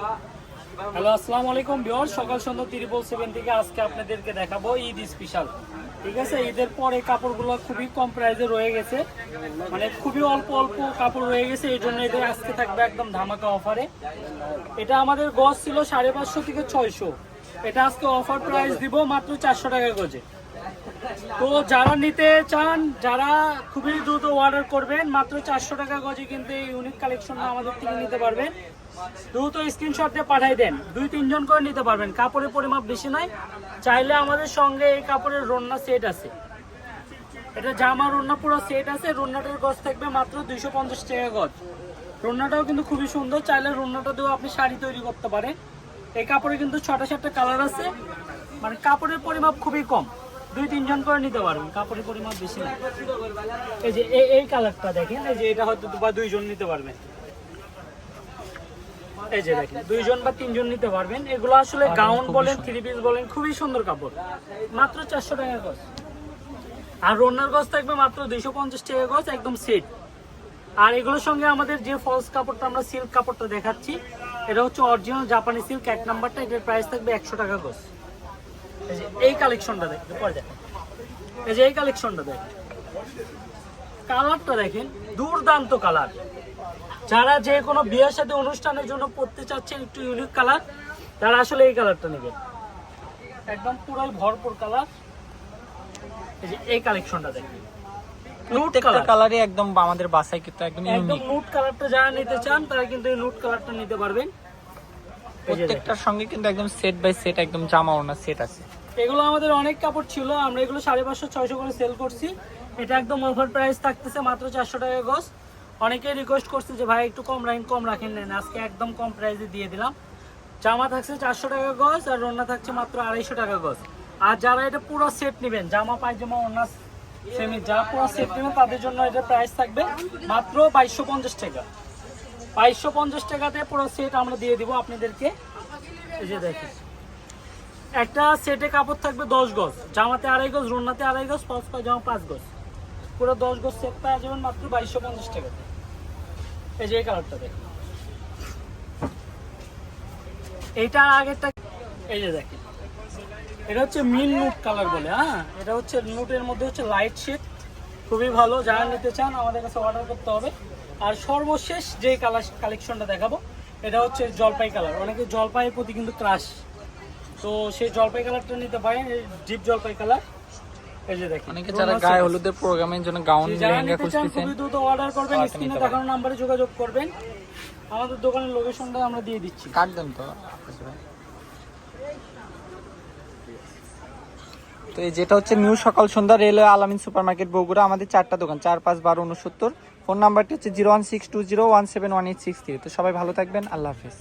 Hello, আসসালামু আলাইকুম বিয়র সকাল সন্ধ্যা ত্রিপল সেভেন থেকে আজকে আপনাদেরকে দেখাবো ঈদ স্পেশাল ঠিক আছে? ঈদের পরে কাপড়গুলো খুবই কম প্রাইসে রয়ে গেছে। মানে খুবই অল্প অল্প কাপড় রয়ে গেছে। এই জন্য এদের আজকে থাকবে একদম ধামাকা অফারে এটা আমাদের গজ ছিল সাড়ে পাঁচশো থেকে ছয়শো। এটা আজকে অফার প্রাইস দিব মাত্র চারশো টাকা গজে। তো যারা নিতে চান, যারা খুবই দ্রুত অর্ডার করবেন, মাত্র চারশো টাকা গজে কিন্তু এই ইউনিক কালেকশন আমাদের থেকে নিতে পারবেন। দ্রুত স্ক্রিনশট দিয়ে পাঠাই দেন। দুই, তিনজন করে নিতে পারবেন। কাপড়ের পরিমাপ বেশি নাই চাইলে আমাদের সঙ্গে এই কাপড়ের রন্না সেট আছে। এটা জামা রন্না পুরো সেট আছে। রন্নাটার গজ থাকবে মাত্র দুইশো পঞ্চাশ টাকা গজ। রন্নাটাও কিন্তু খুবই সুন্দর। চাইলে রন্নাটা দিয়েও আপনি শাড়ি তৈরি করতে পারেন। এই কাপড়ে কিন্তু ছটা সাতটা কালার আছে। মানে কাপড়ের পরিমাপ খুবই কম। দুই তিনজন করে নিতে পারবেন কাপড়ের পরিমাণ বেশি না। এই যে এই এই কালারটা দেখেন এই যে এটা হয়তো বা দুইজন নিতে পারবেন। এই যে দেখেন দুইজন বা তিনজন নিতে পারবেন। এগুলো আসলে গাউন বলেন থ্রি পিস বলেন খুবই সুন্দর কাপড়। মাত্র চারশো টাকা গজ। আর রন্নার গজ থাকবে মাত্র দুইশো পঞ্চাশ টাকা গজ একদম সেট। আর এগুলোর সঙ্গে আমাদের যে ফলস কাপড়টা আমরা সিল্ক কাপড়টা দেখাচ্ছি এটা হচ্ছে অরিজিনাল জাপানি সিল্ক এক নাম্বারটা এটার প্রাইস থাকবে একশো টাকা গজ। এই যে এই কালেকশনটা দেখেন পরে দেখেন এই যে এই কালেকশনটা দেখেন কালারটা দেখেন দুর্দান্ত কালার যারা যে কোনো বিয়ের সাথে অনুষ্ঠানের জন্য পড়তে চাচ্ছেন একটু ইউনিক কালার তারা আসলে এই কালারটা নেবেন। একদম পুরাই ভরপুর কালার এই যে এই কালেকশনটা দেখেন নুট কালার কালারই একদম আমাদের বাসায় কিন্তু একদম একদম নুট কালারটা যারা নিতে চান তারা কিন্তু এই নুট কালারটা নিতে পারবেন। প্রত্যেকটার সঙ্গে কিন্তু একদম সেট বাই সেট একদম জামা ওড়না সেট আছে। এগুলো আমাদের অনেক কাপড় ছিল আমরা এগুলো সাড়ে পাঁচশো ছয়শো করে সেল করছি। এটা একদম অফার প্রাইস থাকতেছে মাত্র চারশো টাকা গজ অনেকে রিকোয়েস্ট করছে যে ভাই একটু কম রাখেন কম রাখেন নেন। আজকে একদম কম প্রাইসে দিয়ে দিলাম। জামা থাকছে চারশো টাকা গজ আর রন্না থাকছে মাত্র আড়াইশো টাকা গজ আর যারা এটা পুরো সেট নেবেন জামা পায়জামা ওড়না সেমি যা পুরো সেট নেবেন তাদের জন্য এটা প্রাইস থাকবে মাত্র বাইশশো পঞ্চাশ টাকা। বাইশশো পঞ্চাশ টাকাতে পুরো সেট আমরা দিয়ে দিব আপনাদেরকে। এই যে দেখেন। একটা সেটে কাপড় থাকবে দশ গজ। জামাতে আড়াই গজ রুনাতে আড়াই গজ, পাঁচ পায়জামা পাঁচ গজ। পুরো দশ গজ সেট পাওয়া যাবেন মাত্র বাইশশো পঞ্চাশ টাকাতে। এই যে এই কালারটা দেখেন। এইটা আগেরটা এই যে দেখেন। এটা হচ্ছে মিন নুট কালার বলে হ্যাঁ? এটা হচ্ছে নুটের মধ্যে হচ্ছে লাইট শেড খুবই ভালো যারা নিতে চান আমাদের কাছে অর্ডার করতে হবে। আর সর্বশেষ যে কালার কালেকশনটা দেখাবো এটা হচ্ছে জলপাই কালার অনেকে জলপাইয়ের প্রতি কিন্তু ক্রাশ তো সেই জলপাই কালারটা নিতে পারেন ডিপ জলপাই কালার অনেকে যারা গায়ে হলুদের প্রোগ্রামের জন্য গাউন যারা লেহেঙ্গা নিতে চান খুঁজতেছেন খুবই দ্রুত অর্ডার করবেন Order স্ক্রিনে দেখানো নাম্বারে যোগাযোগ করবেন। আমাদের দোকানের লোকেশনটা আমরা দিয়ে দিচ্ছি। কাট দেন তো। তো এই যেটা হচ্ছে new Sakal Sandhya railway Alamin super market Bogura, আমাদের চারটা দোকান, চার, পাঁচ, বারো উনসত্তর ফোন নাম্বারটি হচ্ছে zero one six two zero one seven one eight six three. তো সবাই ভালো থাকবেন, আল্লাহ হাফিজ।